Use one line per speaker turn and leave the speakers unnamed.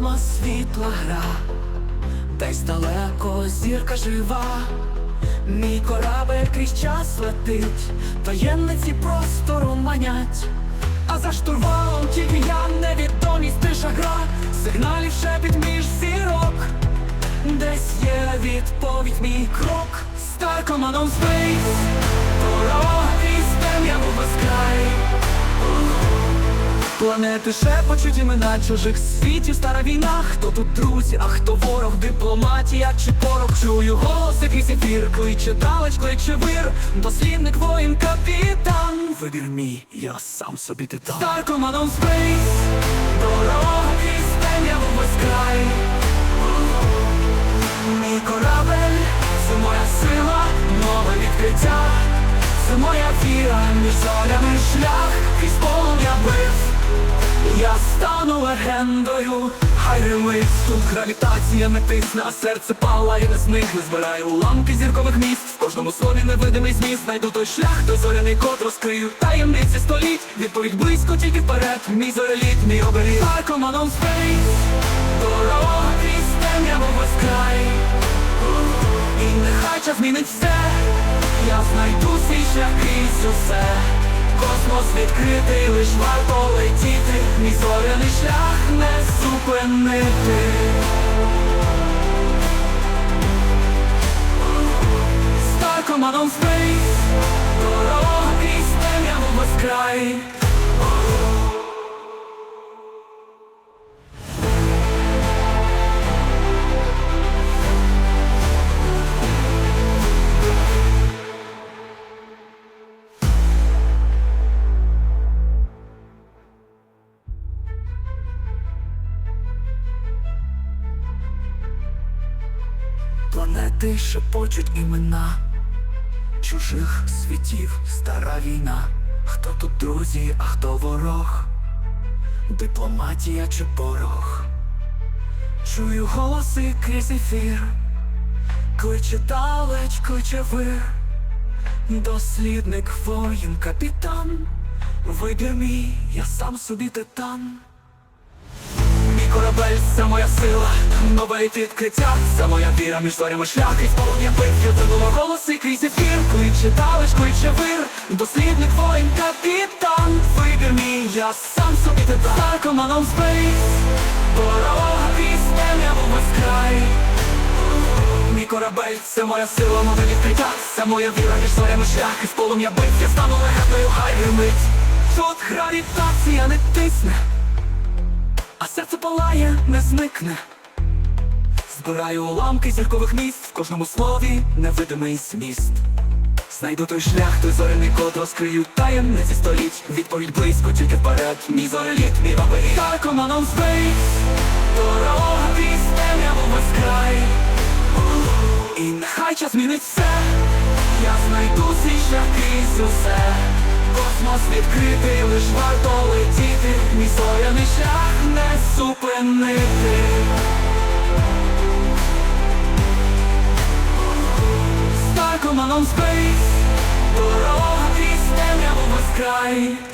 затихла гра, десь далеко зірка жива, мій корабель крізь час летить, таємниці простору манять, а за штурвалом тільки я невідомість тиша гра, сигналів шепіт між зірок, десь є відповідь мій крок, Star Command on Space, дорога крізь темряву безкрай. Планети шепочуть імена чужих світів, стара війна, хто тут друзі, а хто ворог, дипломатія чи порох Чую голоси крізь ефір, кличе далеч, кличе вир, дослідник, воїн, капітан. Вибір мій, я сам собі титан. Command on Space, дорога крізь темряву безкрай. Мій корабель, це моя сила, нове відкриття, це моя віра, між зорями шлях, крізь полум'я бив. Легендою, хай ремить тут гравітація не тисне, а серце палає не зникне. Збираю уламки зіркових міст, в кожному слові невидимий зміст. Знайду той шлях, той зоряний код розкрию Таємниці століть, відповідь близько тільки вперед. Мій зореліт, мій оберіг. On Space. Дорога крізь темряву безкрай І нехай час змінить все. Я знайду свій шлях крізь усе. Космос відкритий, лиш варто летіти, зупинити. Star Command on Space, дорога крізь темряву безкрай. Планети шепочуть імена чужих світів, стара війна. Хто тут друзі, а хто ворог, дипломатія чи порог. Чую голоси крізь ефір, кличе далеч, кличе вир, дослідник, воїн, капітан. Вибір мій, я сам собі титан. Корабель це моя сила, нове відкриття, це моя віра між зорями шлях і сполум'я битв Це було голоси крізь ефір, кличе далеч, кличе вир, дослідник, воїн, капітан. Вибір мій, я сам собі титан. On Space, дорога крізь темряву безкрай. Мій корабель, це моя сила, нове відкриття, це моя віра між зорями шлях і сполум'я битв Я стану легендою, хай гримить. Тут гравітація не тисне. Серце палає, не зникне. Збираю уламки зіркових міст, в кожному слові невидимий зміст. Знайду той шлях, той зоряний код розкрию таємниці століть. Відповідь близько, тільки вперед, мій зореліт, мій. Star Command on Space, дорога крізь темряву безкрай. І нехай час змінить все, я знайду свій шлях крізь усе. Космос відкритий, лиш варто летіти, Star Command Space, дорога крізь темряву безкрай.